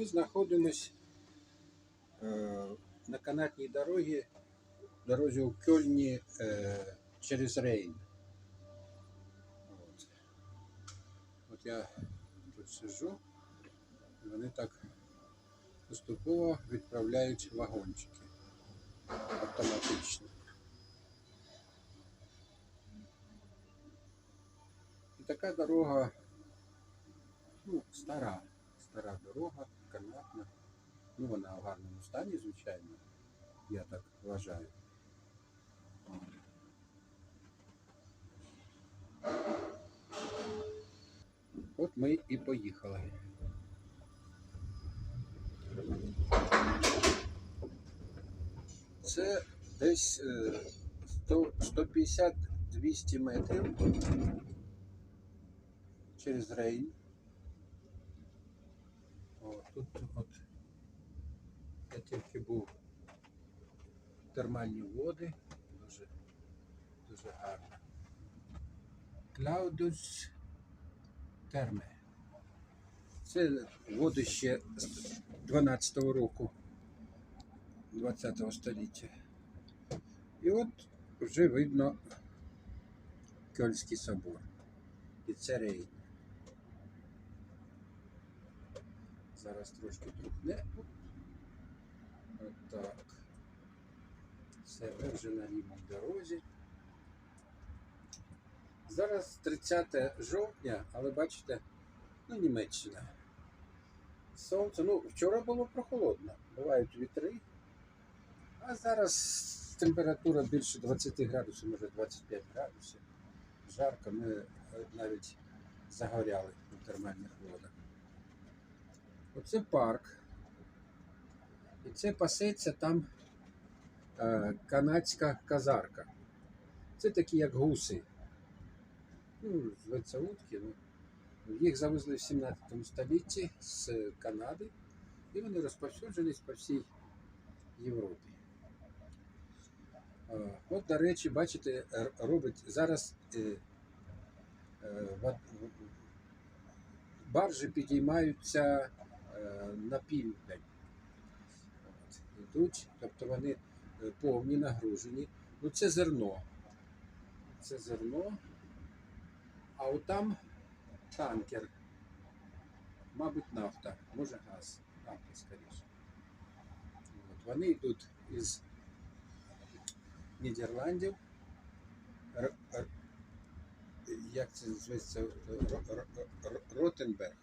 Ми знаходимось е, на канатній дорогі, дорозі у Кьольні е, через Рейн. От. От я тут сижу, вони так поступово відправляють вагончики автоматично. І така дорога, ну, стара, стара дорога, канатна. Ну, вона в гарному стані, звичайно, я так вважаю. От ми і поїхали. Це десь е, 100 150-200 метрів через Рейн. О, тут от я тільки був термальні води, дуже, дуже гарно. Клаудус терме. Це води ще з 12-го року 20-го століття. І от вже видно Кьольський собор. І це Рейн. Зараз трошки трухне. От так. Все, ми вже на рівній дорозі. Зараз 30 жовтня, але бачите, ну Німеччина. Сонце, ну вчора було прохолодно, бувають вітри, а зараз температура більше 20 градусів, може 25 градусів. Жарко, ми е, навіть загоряли у термальних водах. Оце парк. І це пасеться там е, канадська казарка. Це такі як гуси. Ну, зветься утки. Ну. Їх завезли в 17 столітті з Канади, і вони розповсюджені по всій Європі. Е, От, до речі, бачите, робить зараз е, е, баржі підіймаються на південь. От, ідуть, тобто вони е, повні нагружені. Ну, це зерно. Це зерно. А там танкер. Мабуть, нафта, може газ, нафта скоріше. От, вони йдуть із Нідерландів. Як це Р- Ротенберг.